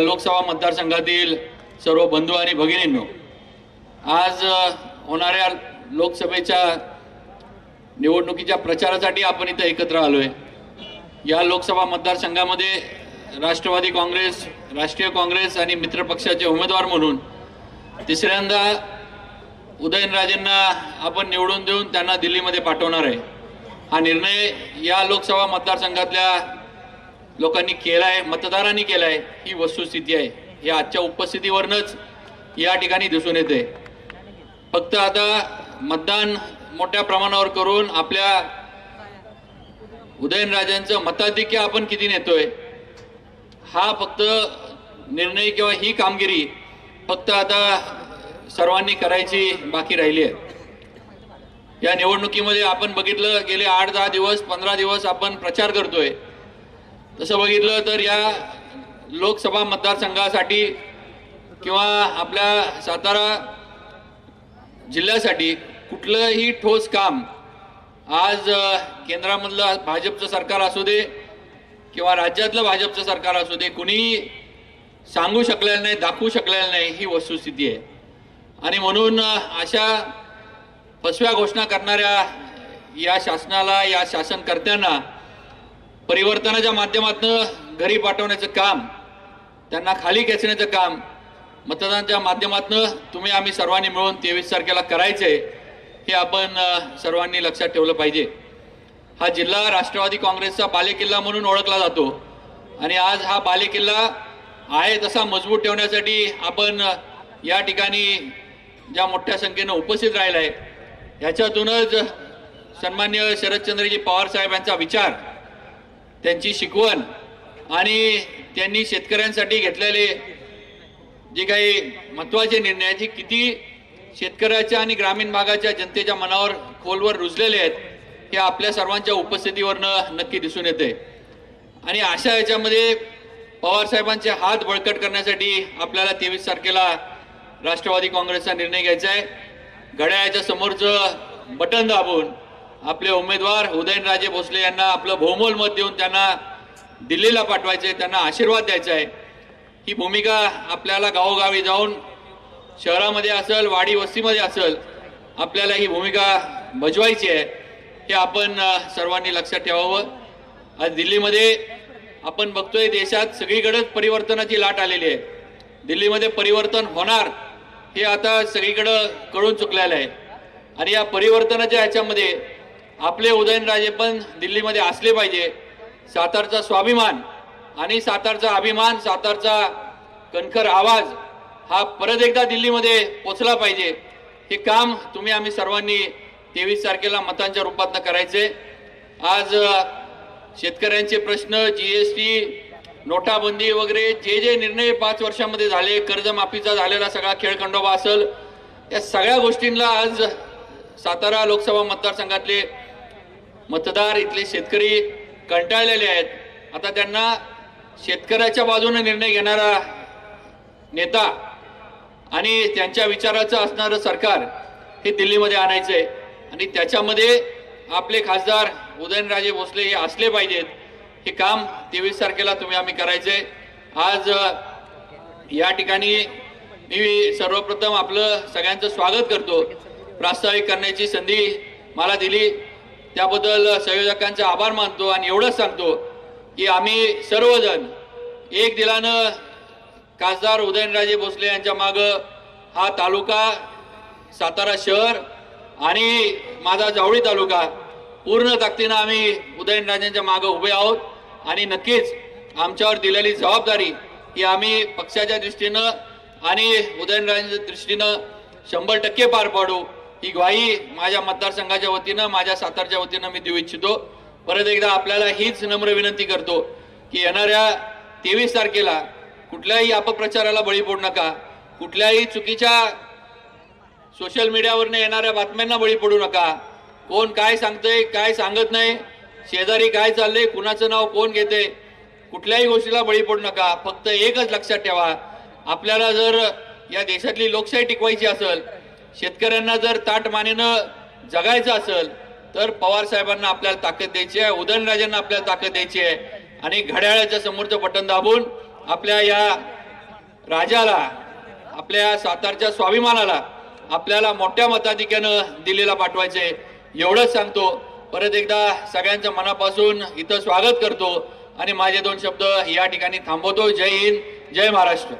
या लोकसभा मतदारसंघातील सर्व बंधू आणि भगिनींनो आज होणाऱ्या लोकसभेच्या निवडणुकीच्या प्रचारासाठी आपण इथं एकत्र आलो आहे या लोकसभा मतदारसंघामध्ये राष्ट्रवादी काँग्रेस राष्ट्रीय काँग्रेस आणि मित्रपक्षाचे उमेदवार म्हणून तिसऱ्यांदा उदयनराजेंना आपण निवडून देऊन त्यांना दिल्लीमध्ये पाठवणार आहे. हा निर्णय या लोकसभा मतदारसंघातल्या लोकांनी केलाय मतदारांनी केलाय ही वस्तुस्थिती आहे. हे आजच्या उपस्थितीवरनच या ठिकाणी दिसून येते. फक्त आता मतदान मोठ्या प्रमाणावर करून आपल्या उदयनराजांचं मताधिक्य आपण किती नेतोय हा फक्त निर्णय किंवा ही कामगिरी फक्त आता सर्वांनी करायची बाकी राहिली आहे. या निवडणुकीमध्ये आपण बघितलं गेले आठ दहा दिवस पंधरा दिवस आपण प्रचार करतोय. तसं बघितलं तर या लोकसभा मतदारसंघासाठी किंवा आपल्या सातारा जिल्ह्यासाठी कुठलंही ठोस काम आज केंद्रामधलं भाजपचं सरकार असू दे किंवा राज्यातलं भाजपचं सरकार असू दे कुणीही सांगू शकलेलं नाही दाखवू शकलेलं नाही ही वस्तुस्थिती आहे. आणि म्हणून अशा फसव्या घोषणा करणाऱ्या या शासनाला या शासनकर्त्यांना परिवर्तनाच्या माध्यमातून घरी पाठवण्याचं काम त्यांना खाली खेचण्याचं काम मतदानाच्या माध्यमातून तुम्ही आम्ही सर्वांनी मिळून तेवीस तारखेला करायचे हे आपण सर्वांनी लक्षात ठेवलं पाहिजे. हा जिल्हा राष्ट्रवादी काँग्रेसचा बालेकिल्ला म्हणून ओळखला जातो आणि आज हा बालेकिल्ला आहे तसा मजबूत ठेवण्यासाठी आपण या ठिकाणी ज्या मोठ्या संख्येनं उपस्थित राहिला आहे ह्याच्यातूनच सन्मान्य शरदचंद्रजी पवार साहेब यांचा विचार त्यांची शिकवण आणि त्यांनी शेतकऱ्यांसाठी घेतलेले जे काही महत्त्वाचे निर्णय जे किती शेतकऱ्याच्या आणि ग्रामीण भागाच्या जनतेच्या मनावर खोलवर रुजलेले आहेत हे आपल्या सर्वांच्या उपस्थितीवरनं नक्की दिसून येते. आणि अशा याच्यामध्ये पवार साहेबांचे हात बळकट करण्यासाठी आपल्याला तेवीस तारखेला राष्ट्रवादी काँग्रेसचा निर्णय घ्यायचा आहे. घड्याळ्याच्या समोरचं बटन दाबून आपले उमेदवार उदयनराजे भोसले यांना आपलं बहुमोल मत देऊन त्यांना दिल्लीला पाठवायचं आहे त्यांना आशीर्वाद द्यायचा आहे ही भूमिका आपल्याला गावोगावी जाऊन शहरामध्ये असेल वाडी वस्तीमध्ये असेल आपल्याला ही भूमिका बजवायची आहे हे आपण सर्वांनी लक्षात ठेवावं. आज दिल्लीमध्ये आपण बघतोय देशात सगळीकडेच परिवर्तनाची लाट आलेली आहे. दिल्लीमध्ये परिवर्तन होणार हे आता सगळीकडं कळून चुकलेलं आहे. आणि या परिवर्तनाच्या ह्याच्यामध्ये आपले उदयनराजे पण दिल्लीमध्ये असले पाहिजे. सातारचा स्वाभिमान आणि सातारचा अभिमान सातारचा कणखर आवाज हा परत एकदा दिल्लीमध्ये पोचला पाहिजे. हे काम तुम्ही आम्ही सर्वांनी तेवीस तारखेला मतांच्या रूपात करायचे आज शेतकऱ्यांचे प्रश्न जी एस टी नोटाबंदी वगैरे जे जे निर्णय पाच वर्षामध्ये झाले कर्जमाफीचा झालेला सगळा खेळखंडोबा असेल या सगळ्या गोष्टींना आज सातारा लोकसभा मतदारसंघातले मतदार इथले शेतकरी कंटाळलेले आहेत. आता त्यांना शेतकऱ्याच्या बाजूने निर्णय घेणारा नेता आणि त्यांच्या विचाराचं असणारं सरकार हे दिल्लीमध्ये आणायचं आहे आणि त्याच्यामध्ये आपले खासदार उदयनराजे भोसले हे असले पाहिजेत. हे काम तेवीस तारखेला तुम्ही आम्ही करायचंय. आज या ठिकाणी मी सर्वप्रथम आपलं सगळ्यांचं स्वागत करतो. प्रास्ताविक करण्याची संधी मला दिली. त्याबद्दल संयोजकांचे आभार मानतो आणि एवढंच सांगतो की आम्ही सर्वजण एक दिलानं खासदार उदयनराजे भोसले यांच्या मागं हा तालुका सातारा शहर आणि माझा जावळी तालुका पूर्ण ताकदीनं आम्ही उदयनराजेंच्या मागं उभे आहोत आणि नक्कीच आमच्यावर दिलेली जबाबदारी ही आम्ही पक्षाच्या दृष्टीनं आणि उदयनराजेंच्या दृष्टीनं शंभर टक्के पार पाडू. ही ग्वाही माझ्या मतदारसंघाच्या वतीनं माझ्या सातारच्या वतीनं मी देऊ इच्छितो. परत एकदा आपल्याला हीच नम्र विनंती करतो की येणाऱ्या तेवीस तारखेला कुठल्याही अपप्रचाराला बळी पडू नका. कुठल्याही चुकीच्या सोशल मीडियावरनं येणाऱ्या बातम्यांना बळी पडू नका. कोण काय सांगतंय काय सांगत नाही शेजारी काय चाललंय कुणाचं नाव कोण घेते कुठल्याही गोष्टीला बळी पडू नका. फक्त एकच लक्षात ठेवा आपल्याला जर या देशातली लोकशाही टिकवायची असेल शेतकऱ्यांना जर ताट मानेनं जगायचं असेल तर पवार साहेबांना आपल्याला ताकद द्यायची आहे उदयनराजांना आपल्याला ताकद द्यायची आहे. आणि घड्याळाच्या समोरचं बटन दाबून आपल्या या राजाला आपल्या सातारच्या स्वाभिमानाला आपल्याला मोठ्या मताधिक्यानं दिल्लीला पाठवायचे एवढंच सांगतो. परत एकदा सगळ्यांचं मनापासून इथं स्वागत करतो आणि माझे दोन शब्द या ठिकाणी थांबवतो. जय हिंद जय महाराष्ट्र.